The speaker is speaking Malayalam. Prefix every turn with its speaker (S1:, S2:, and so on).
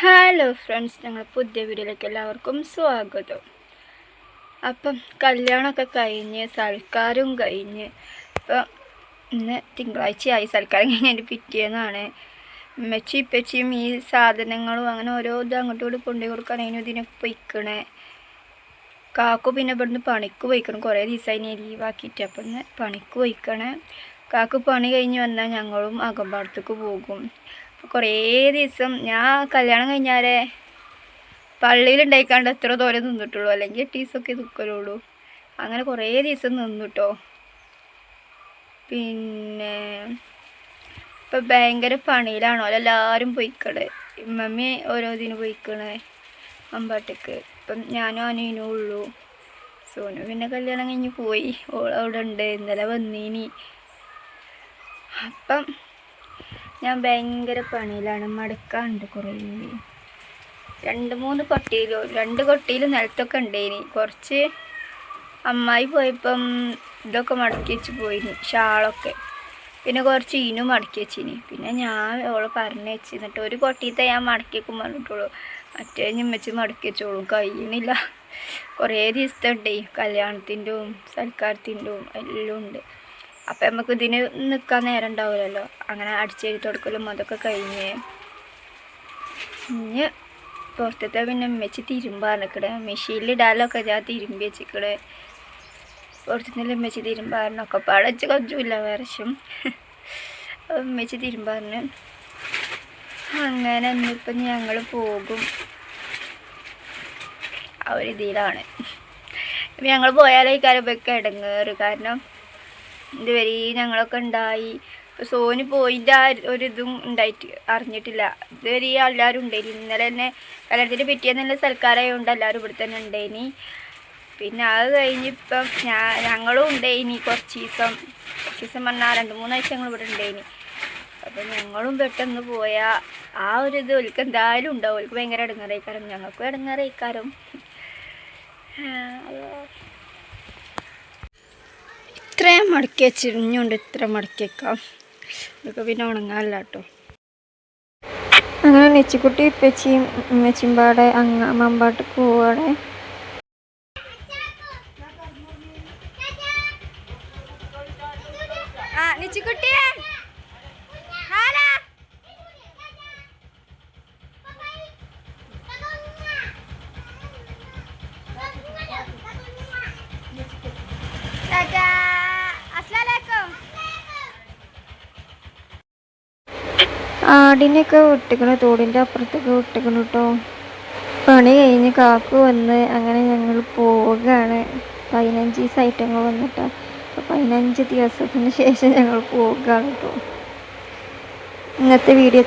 S1: ഹലോ ഫ്രണ്ട്സ് ഞങ്ങൾ പുതിയ വീഡിയോയിലേക്ക് എല്ലാവർക്കും സ്വാഗതം. അപ്പം കല്യാണമൊക്കെ കഴിഞ്ഞ് സൽക്കാരും കഴിഞ്ഞ് ഇപ്പം ഇന്ന് തിങ്കളാഴ്ചയായി സൽക്കാരം കഴിഞ്ഞ് എന്റെ പിറ്റേന്നാണ്. ഉമ്മച്ചി ഇപ്പച്ചിയും ഈ സാധനങ്ങളും അങ്ങനെ ഓരോ ഇത് അങ്ങോട്ടും ഇങ്ങോട്ടും കൊണ്ടുപോയി കൊടുക്കാൻ അതിനും പൊയ്ക്കണേ. കാക്കു പിന്നെ ഇവിടുന്ന് പണിക്ക് പോയിക്കണം. കുറേ ദിവസമായി ഞാൻ ലീവാക്കിയിട്ട് അപ്പം ഇന്ന് പണിക്ക് പോയിക്കണേ. കാക്കു പണി കഴിഞ്ഞ് വന്നാൽ ഞങ്ങളും അകമ്പാടത്തേക്ക് പോകും. കുറേ ദിവസം ഞാൻ കല്യാണം കഴിഞ്ഞാലേ പള്ളിയിലുണ്ടായിക്കാണ്ട് എത്ര ദൂരം നിന്നിട്ടുള്ളൂ. അല്ലെങ്കിൽ ടീസൊക്കെ നിൽക്കലുള്ളൂ അങ്ങനെ കുറേ ദിവസം നിന്നിട്ടോ. പിന്നെ ഇപ്പം ഭയങ്കര പണിയിലാണോ? എല്ലാവരും പോയിക്കടെ മമ്മി ഓരോ ഇതിന് പോയിക്കണേ അമ്പാട്ടേക്ക്. ഇപ്പം ഞാനും അനീനും ഉള്ളൂ. സോനു പിന്നെ കല്യാണം കഴിഞ്ഞ് പോയി. ഓൾ അവിടെ ഉണ്ട്. ഇന്നലെ വന്നീനി. അപ്പം ഞാൻ ഭയങ്കര പണിയിലാണ്. മടക്കാണ്ട് കുറേ. രണ്ട് മൂന്ന് കൊട്ടിയിലോ രണ്ട് കൊട്ടിയിൽ നിലത്തൊക്കെ ഉണ്ടേനി. കുറച്ച് അമ്മായി പോയപ്പം ഇതൊക്കെ മടക്കി വെച്ച് പോയിനി ഷാളൊക്കെ. പിന്നെ കുറച്ച് ഇനും മടക്കി വെച്ചിനി. പിന്നെ ഞാൻ ഓളെ പറഞ്ഞു വെച്ച് എന്നിട്ട് ഒരു കൊട്ടിയത്തെ ഞാൻ മടക്കി വെക്കും പറഞ്ഞിട്ടുള്ളൂ മറ്റേ ഞമ്മച്ച് മടക്കി വെച്ചോളൂ കഴിയണില്ല. കുറേ ദിവസത്തെ കല്യാണത്തിന്റെയും സൽക്കാരത്തിന്റെയും എല്ലാം ഉണ്ട്. അപ്പം നമുക്ക് ഇതിന് നിൽക്കാൻ നേരം ഉണ്ടാവില്ലല്ലോ അങ്ങനെ അടിച്ചെഴുത്ത് കൊടുക്കലും അതൊക്കെ കഴിഞ്ഞ്. ഇനി പുറത്തത്തെ പിന്നെ മെച്ചി തിരുമ്പാ നിൽക്കണേ മെഷീനിലിടാലൊക്കെ ഞാൻ തിരുമ്പി വെച്ചിക്കണേ. പുറത്തുനിന്ന് ഉമ്മച്ചി തിരുമ്പാറിനൊക്കെ പടച്ച് കൊഞ്ചുമില്ല വേറശം ഉമ്മച്ച് തിരുമ്പാറിന് അങ്ങനെ ഇന്നിപ്പം ഞങ്ങൾ പോകും. ആ ഒരു ഇതിലാണ്. ഞങ്ങൾ പോയാലേക്കാരും കാര്യം ഇടങ്ങേറ് കാരണം ഇതുവരെ ഞങ്ങളൊക്കെ ഉണ്ടായി. ഇപ്പോൾ സോന് പോയിന്റെ ആ ഒരു ഇതും ഉണ്ടായിട്ട് അറിഞ്ഞിട്ടില്ല. ഇതുവരെ എല്ലാവരും ഉണ്ടായി ഇന്നലെ തന്നെ കല്യാണത്തിന്റെ പിറ്റേന്ന് തന്നെ സൽക്കാരമായതുകൊണ്ട് എല്ലാവരും ഇവിടെ തന്നെ ഉണ്ടായിനി. പിന്നെ അത് കഴിഞ്ഞിപ്പം ഞാൻ ഞങ്ങളും ഉണ്ടായിനി കുറച്ച് ദിവസം. കുറച്ച് ദിവസം പറഞ്ഞാൽ രണ്ട് മൂന്നാഴ്ച ഞങ്ങൾ ഇവിടെ ഉണ്ടായിനി. അപ്പം ഞങ്ങളും പെട്ടെന്ന് പോയ ആ ഒരു ഇത് ഒലിക്ക് എന്തായാലും ഉണ്ടാവും. ഒലിക്ക് ഭയങ്കര ഇടങ്ങാറേക്കാരം ഞങ്ങൾക്കും ഇടങ്ങാറേക്കാരം ഇത്രയും മടക്കി വെച്ചിരിഞ്ഞുകൊണ്ട് ഇത്ര മടക്കി വെക്കാം. ഇതൊക്കെ പിന്നെ ഉണങ്ങാനല്ല കേട്ടോ. അങ്ങനെ നെച്ചിക്കുട്ടി ഇപ്പച്ചിയും ഉമ്മച്ചിമ്പാടെ അങ്ങ മമ്പാട്ട് പോവാടെ. ആ നെച്ചിക്കുട്ടിയെ. ആടിനെയൊക്കെ വിട്ടിക്കണ തോടിന്റെ അപ്പുറത്തൊക്കെ വിട്ടിക്കണ കേട്ടോ പണി കഴിഞ്ഞ് കാക്കു വന്ന് അങ്ങനെ ഞങ്ങൾ പോവുകയാണ്. പതിനഞ്ച് ദിവസമായിട്ട് ഞങ്ങൾ വന്നിട്ട്. അപ്പോൾ പതിനഞ്ച് ദിവസത്തിന് ശേഷം ഞങ്ങൾ പോവുകയാണ് കേട്ടോ ഇന്നത്തെ വീഡിയോ